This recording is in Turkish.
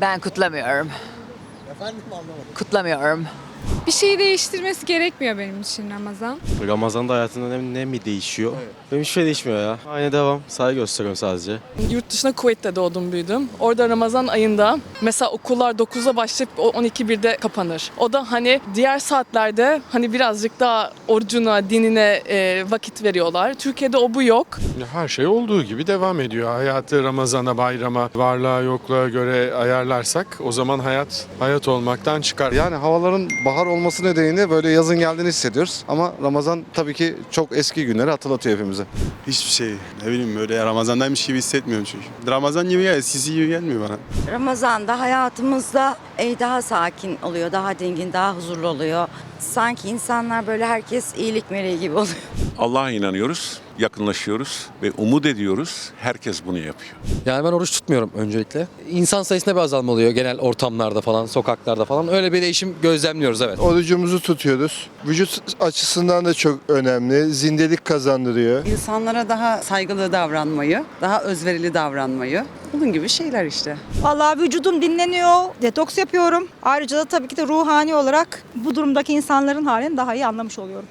Ben kutlamıyorum. Efendim anlamadım. Kutlamıyorum. Bir şey değiştirmesi gerekmiyor benim için Ramazan. Ramazan'da hayatında ne, ne mi değişiyor? Benim hiçbir şey değişmiyor ya. Aynı devam. Saygı gösteriyorum sadece. Yurt dışında Kuveyt'te doğdum büyüdüm. Orada Ramazan ayında mesela okullar 9'a başlayıp o 12-1'de kapanır. O da hani diğer saatlerde hani birazcık daha orucuna, dinine e, vakit veriyorlar. Türkiye'de o bu yok. Her şey olduğu gibi devam ediyor. Hayatı Ramazan'a, bayrama, varlığa yokluğa göre ayarlarsak o zaman hayat hayat olmaktan çıkar. Yani havaların bahar olması nedeniyle böyle yazın geldiğini hissediyoruz. Ama Ramazan tabii ki çok eski günleri hatırlatıyor hepimize. Hiçbir şey. Ne bileyim böyle Ramazan'daymış gibi hissetmiyorum çünkü. Ramazan gibi gel, eskisi gibi gelmiyor bana. Ramazan'da hayatımızda e, daha sakin oluyor, daha dingin, daha huzurlu oluyor. Sanki insanlar böyle herkes iyilik meleği gibi oluyor. Allah'a inanıyoruz, yakınlaşıyoruz ve umut ediyoruz. Herkes bunu yapıyor. Yani ben oruç tutmuyorum öncelikle. İnsan sayısında bir azalma oluyor genel ortamlarda falan, sokaklarda falan. Öyle bir değişim gözlemliyoruz evet. Orucumuzu tutuyoruz. Vücut açısından da çok önemli. Zindelik kazandırıyor. İnsanlara daha saygılı davranmayı, daha özverili davranmayı. Bunun gibi şeyler işte. Vallahi vücudum dinleniyor, detoks yapıyorum. Ayrıca da tabii ki de ruhani olarak bu durumdaki insanların halini daha iyi anlamış oluyorum.